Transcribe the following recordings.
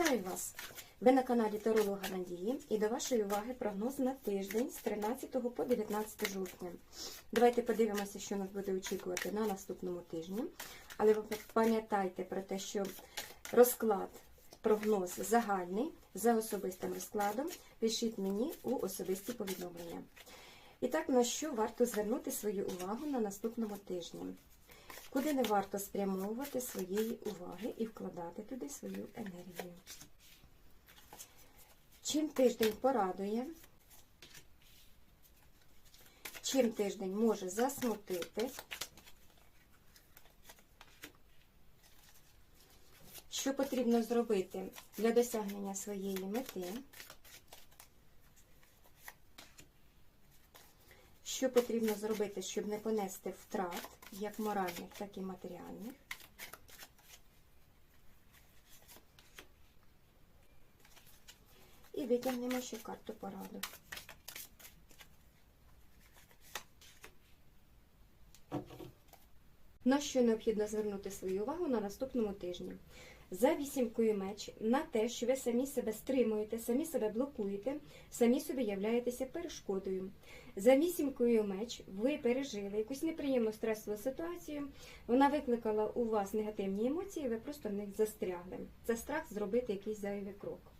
Вітаю вас! Ви на каналі Таролога Надії і до вашої уваги прогноз на тиждень з 13 по 19 жовтня. Давайте подивимося, що нас буде очікувати на наступному тижні. Але ви пам'ятайте про те, що розклад, прогноз загальний за особистим розкладом. Пишіть мені у особисті повідомлення. І так, на що варто звернути свою увагу на наступному тижні? Куди не варто спрямовувати своєї уваги і вкладати туди свою енергію? Чим тиждень порадує? Чим тиждень може засмутити? Що потрібно зробити для досягнення своєї мети? Що потрібно зробити, щоб не понести втрат, як моральних, так і матеріальних? І витягнемо ще карту пораду. На що необхідно звернути свою увагу на наступному тижні? За вісімкою меч на те, що ви самі себе стримуєте, самі себе блокуєте, самі собі являєтеся перешкодою. За вісімкою меч ви пережили якусь неприємну стресову ситуацію, вона викликала у вас негативні емоції, ви просто в них застрягли. Це страх зробити якийсь зайвий крок.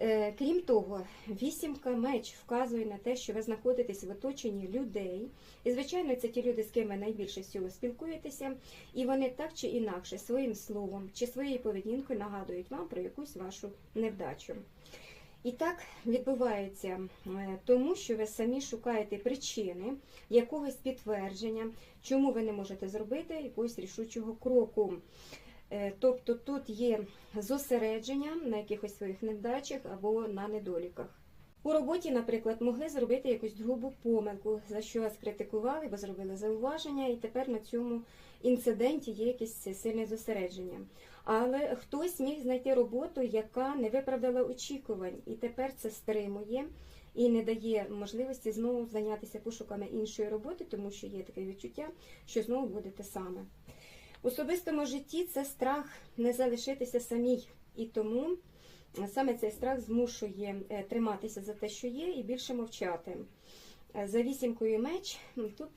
Е, Крім того, вісімка меч вказує на те, що ви знаходитесь в оточенні людей. І, звичайно, це ті люди, з ким ви найбільше всього спілкуєтеся, і вони так чи інакше своїм словом чи своєю поведінкою нагадують вам про якусь вашу невдачу. І так відбувається е, тому, що ви самі шукаєте причини якогось підтвердження, чому ви не можете зробити якогось рішучого кроку. Е, Тобто тут є зосередження на якихось своїх невдачах або на недоліках. У роботі, наприклад, могли зробити якусь грубу помилку, за що вас критикували, бо зробили зауваження, і тепер на цьому інциденті є якесь сильне зосередження. Але хтось міг знайти роботу, яка не виправдала очікувань, і тепер це стримує і не дає можливості знову зайнятися пошуками іншої роботи, тому що є таке відчуття, що знову буде те саме. У особистому житті це страх не залишитися самій, і тому саме цей страх змушує е, триматися за те, що є, і більше мовчати. Е, За вісімкою меч тут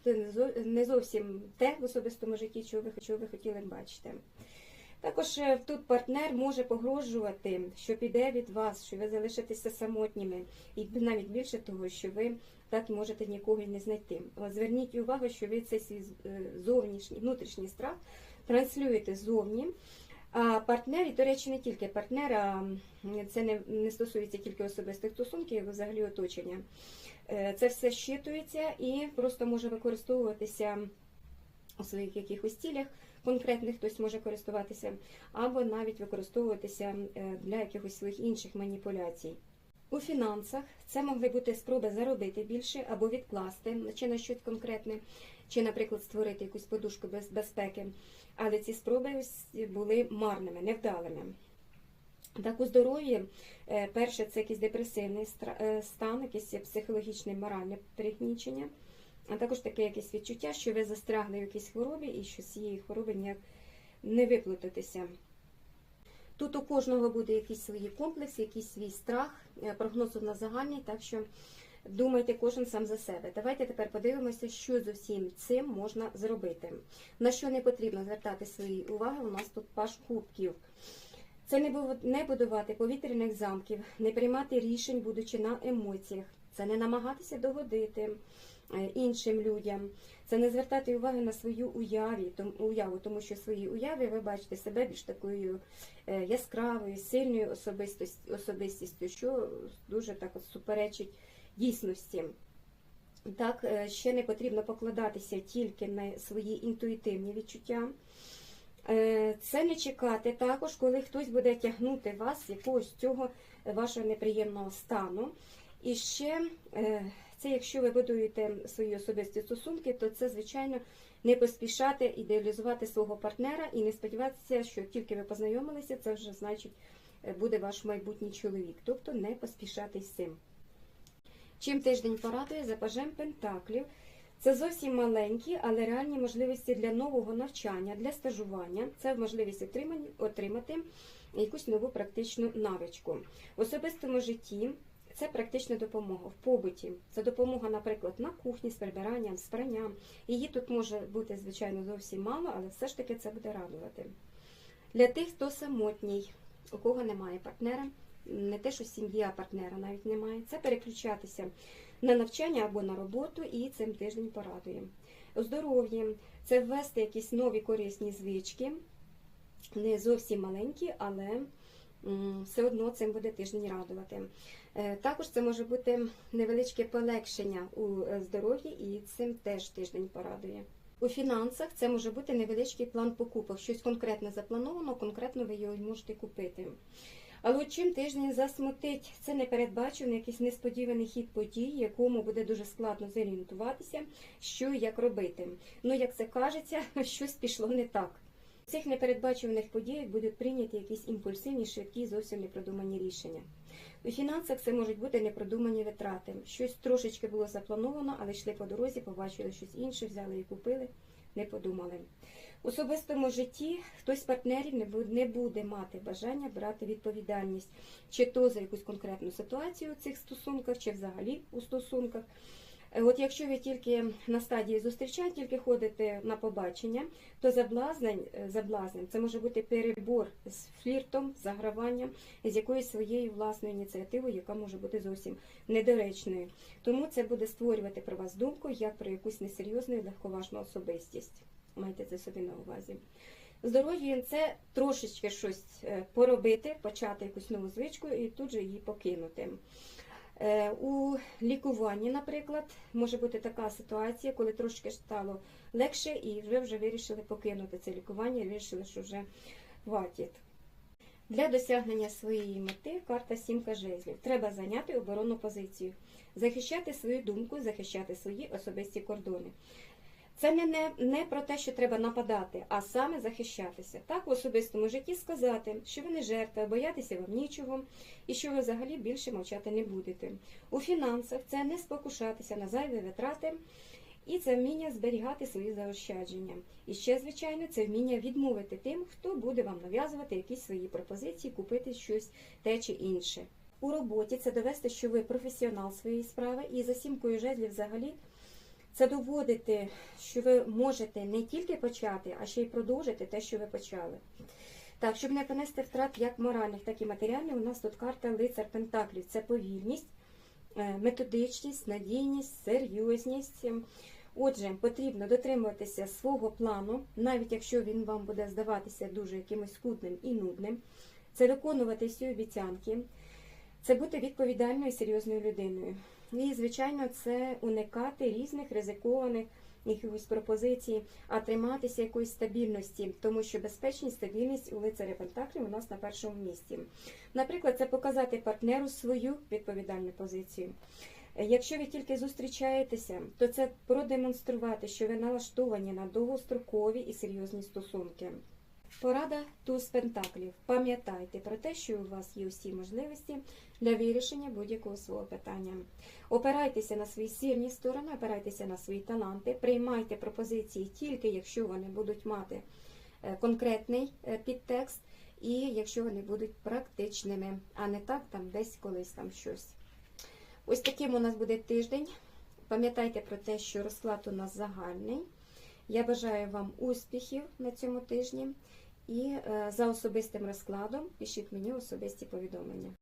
не зовсім те в особистому житті, чого ви, чого ви хотіли бачити. Також е, тут партнер може погрожувати, що піде від вас, що ви залишитеся самотніми, і навіть більше того, що ви так можете нікого не знайти. Зверніть увагу, що ви цей свій зовнішній, внутрішній страх транслюєте зовні. А партнер, і, до речі, не тільки партнер, а це не, не стосується тільки особистих стосунків, взагалі оточення. Е, Це все щитується і просто може використовуватися у своїх якихось цілях. Конкретних хтось може користуватися, або навіть використовуватися е, для якихось своїх інших маніпуляцій. У фінансах це могли бути спроби заробити більше або відкласти чи на щось конкретне, чи, наприклад, створити якусь подушку без безпеки. Але ці спроби були марними, невдалими. Так, у здоров'ї, е, перше, це якийсь депресивний е, стан, якесь психологічне моральне пригнічення, а також таке якесь відчуття, що ви застрягли в якійсь хворобі і що з цієї хвороби ніяк не виплутатися. Тут у кожного буде якийсь свій комплекс, якийсь свій страх, е, прогноз на загальний, так що думайте кожен сам за себе. Давайте тепер подивимося, що з усім цим можна зробити. На що не потрібно звертати свої уваги, у нас тут паш кубків. Це не будувати повітряних замків, не приймати рішень, будучи на емоціях. Це не намагатися догодити іншим людям. Це не звертати уваги на свою уяві, уяву, тому що в своїй уяві ви бачите себе більш такою е, яскравою, сильною особистістю, що дуже так от суперечить дійсності. Так, е, ще не потрібно покладатися тільки на свої інтуїтивні відчуття. Е, це не чекати також, коли хтось буде тягнути вас якогось цього вашого неприємного стану. І ще це, якщо ви будуєте свої особисті стосунки, то це, звичайно, не поспішати ідеалізувати свого партнера і не сподіватися, що тільки ви познайомилися, це вже значить буде ваш майбутній чоловік. Тобто не поспішати з цим. Чим тиждень порадує за пажем Пентаклів, Це зовсім маленькі, але реальні можливості для нового навчання, для стажування. Це можливість отримати якусь нову практичну навичку. В особистому житті це практична допомога в побуті. Це допомога, наприклад, на кухні з прибиранням, з пранням. Її тут може бути, звичайно, зовсім мало, але все ж таки це буде радувати. Для тих, хто самотній, у кого немає партнера, не те, що сім'ї, а партнера навіть немає, це переключатися на навчання або на роботу і цим тиждень порадує. У здоров'ї це ввести якісь нові корисні звички, не зовсім маленькі, але все одно цим буде тиждень радувати. Е, Також це може бути невеличке полегшення у е, здоров'ї, і цим теж тиждень порадує. У фінансах це може бути невеличкий план покупок, щось конкретне заплановано, конкретно ви його можете купити. Але от чим тиждень засмутить, це непередбачений якийсь несподіваний хід подій, якому буде дуже складно зорієнтуватися, що і як робити. Ну, як це кажеться, щось пішло не так. Цих непередбачуваних подіях будуть прийняті якісь імпульсивні, швидкі, зовсім непродумані рішення. У фінансах це можуть бути непродумані витрати. Щось трошечки було заплановано, але йшли по дорозі, побачили щось інше, взяли і купили, не подумали. У особистому житті хтось з партнерів не буде мати бажання брати відповідальність, чи то за якусь конкретну ситуацію у цих стосунках, чи взагалі у стосунках. Е, От якщо ви тільки на стадії зустрічань, тільки ходите на побачення, то заблазнень, е, заблазнень це може бути перебор з фліртом, заграванням, з якоюсь своєю власною ініціативою, яка може бути зовсім недоречною. Тому це буде створювати про вас думку як про якусь несерйозну і легковажну особистість. Майте це собі на увазі. Здоров'я це трошечки щось е, поробити, почати якусь нову звичку і тут же її покинути. Е, У лікуванні, наприклад, може бути така ситуація, коли трошки стало легше, і ви вже вирішили покинути це лікування, вирішили, що вже хватить. Для досягнення своєї мети карта сімка жезлів. Треба зайняти оборонну позицію, захищати свою думку, захищати свої особисті кордони. Це не, не, не про те, що треба нападати, а саме захищатися. Так в особистому житті сказати, що ви не жертва, боятися вам нічого, і що ви взагалі більше мовчати не будете. У фінансах це не спокушатися на зайві витрати, і це вміння зберігати свої заощадження. І ще, звичайно, це вміння відмовити тим, хто буде вам нав'язувати якісь свої пропозиції, купити щось те чи інше. У роботі це довести, що ви професіонал своєї справи, і за сімкою жезлів взагалі це доводити, що ви можете не тільки почати, а ще й продовжити те, що ви почали. Так, щоб не понести втрат як моральних, так і матеріальних, у нас тут карта лицар Пентаклів. Це повільність, е, методичність, надійність, серйозність. Отже, потрібно дотримуватися свого плану, навіть якщо він вам буде здаватися дуже якимось скудним і нудним. Це виконувати всі обіцянки, це бути відповідальною і серйозною людиною. І, звичайно, це уникати різних ризикованих якихось пропозицій, а триматися якоїсь стабільності, тому що безпечність, стабільність у лицаря Пентаклів у нас на першому місці. Наприклад, це показати партнеру свою відповідальну позицію. Якщо ви тільки зустрічаєтеся, то це продемонструвати, що ви налаштовані на довгострокові і серйозні стосунки. Порада туз пентаклів. Пам'ятайте про те, що у вас є усі можливості для вирішення будь-якого свого питання. Опирайтеся на свої сильні сторони, опирайтеся на свої таланти, приймайте пропозиції тільки якщо вони будуть мати е, конкретний е, підтекст, і якщо вони будуть практичними, а не так там десь колись там щось. Ось таким у нас буде тиждень. Пам'ятайте про те, що розклад у нас загальний. Я бажаю вам успіхів на цьому тижні і е, за особистим розкладом пишіть мені особисті повідомлення.